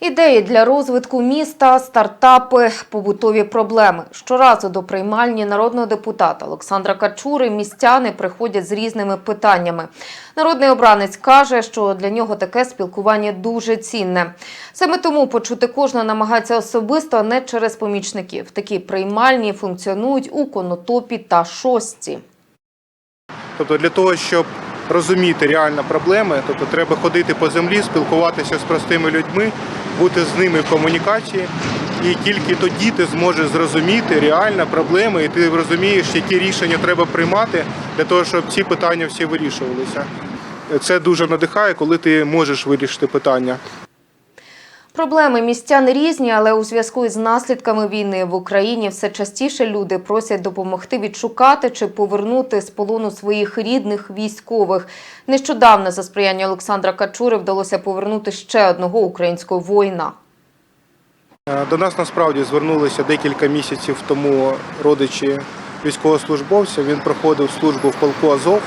Ідеї для розвитку міста, стартапи, побутові проблеми. Щоразу до приймальні народного депутата Олександра Качури містяни приходять з різними питаннями. Народний обранець каже, що для нього таке спілкування дуже цінне. Саме тому почути кожного намагається особисто, а не через помічників. Такі приймальні функціонують у Конотопі та Шості. Тобто для того, щоб розуміти реально проблеми, тобто треба ходити по землі, спілкуватися з простими людьми, бути з ними в комунікації. І тільки тоді ти зможеш зрозуміти реально проблеми, і ти розумієш, які рішення треба приймати для того, щоб ці питання всі вирішувалися. Це дуже надихає, коли ти можеш вирішити питання. Проблеми містян різні, але у зв'язку із наслідками війни в Україні все частіше люди просять допомогти відшукати чи повернути з полону своїх рідних військових. Нещодавно за сприяння Олександра Качури вдалося повернути ще одного українського воїна. Е, До нас насправді звернулися декілька місяців тому родичі військовослужбовця. Він проходив службу в полку Азов.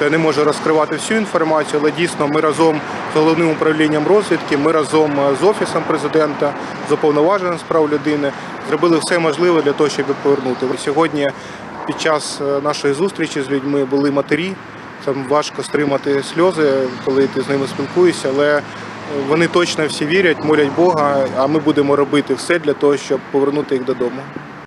Я не можу розкривати всю інформацію, але дійсно ми разом з головним управлінням розвідки, ми разом е, з офісом президента, з уповноваженим з прав людини зробили все можливе для того, щоб повернути. Сьогодні під час е, нашої зустрічі з людьми були матері. Там важко стримати сльози, коли ти з ними спілкуєшся, але вони точно всі вірять, молять Бога, а ми будемо робити все для того, щоб повернути їх додому.